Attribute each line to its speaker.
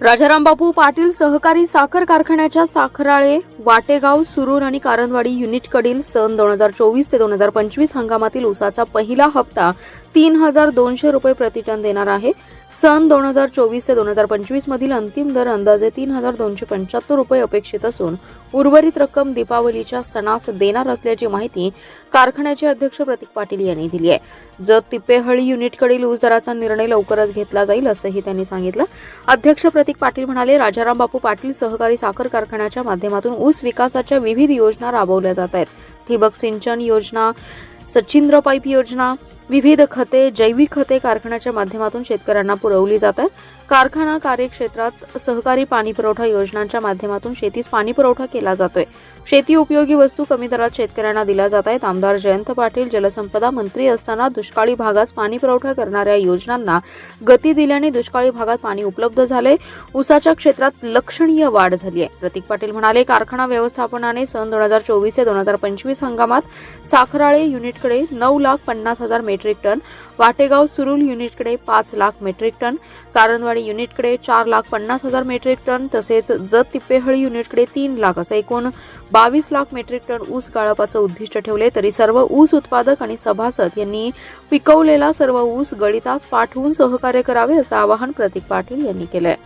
Speaker 1: राजाराम बापू पाटील सहकारी साखर कारखान्याच्या साखराळे वाटेगाव सुरूर आणि कारंदवाडी युनिटकडील सन दोन हजार चोवीस ते दोन हजार पंचवीस हंगामातील ऊसाचा पहिला हप्ता तीन हजार दोनशे रुपये प्रतिटन देणार आहे. सन दोन हजार चोवीस ते दोन हजार पंचवीस मधील अंतिम दर अंदाजे तीन हजार दोनशे पंच्याहत्तर रुपये अपेक्षित असून उर्वरित रक्कम दीपावलीच्या सणास देणार असल्याची माहिती कारखान्याचे अध्यक्ष प्रतीक पाटील यांनी दिली आहे. जत तिप्पेहळी युनिटकडील ऊस दराचा निर्णय लवकरच घेतला जाईल असंही त्यांनी सांगितलं. अध्यक्ष प्रतीक पाटील म्हणाले राजाराम बापू पाटील सहकारी साखर कारखान्याच्या माध्यमातून ऊस विकासाच्या विविध योजना राबवल्या जात आहेत. ठिबक सिंचन योजना सचिंद्र पाईप योजना विविध खते जैविक खते कारखान्याच्या माध्यमातून शेतकऱ्यांना पुरवली जात आहेत. कारखाना कार्यक्षेत्रात सहकारी पाणी पुरवठा योजनांच्या माध्यमातून शेतीस पाणी पुरवठा केला जातोय. शेती उपयोगी वस्तू कमी दरात शेतकऱ्यांना दिल्या जात आहेत. आमदार जयंत पाटील जलसंपदा मंत्री असताना दुष्काळी भागास पाणी पुरवठा करणाऱ्या योजनांना गती दिल्याने दुष्काळी भागात पाणी उपलब्ध झाले उसाच्या क्षेत्रात लक्षणीय वाढ झाली आहे. प्रतीक पाटील म्हणाले कारखाना व्यवस्थापनाने सन दोन हजार चोवीस ते दोन हजार पंचवीस हंगामात साखराळे युनिटकडे नऊ लाख पन्नास हजार मेट्रिक टन वाटेगाव सुरुल युनिटकडे पाच लाख मेट्रिक टन कारंदवाडी युनिटकडे चार लाख पन्नास हजार मेट्रिक टन तसेच जत तिप्पेहळी युनिटकडे तीन लाख असं एकूण बावीस लाख मेट्रिक टन ऊस गाळपाचं उद्दिष्ट ठेवले तरी सर्व ऊस उत्पादक आणि सभासद यांनी पिकवलेला सर्व ऊस गळितास पाठवून सहकार्य करावे असं आवाहन प्रतीक पाटील यांनी केलंय.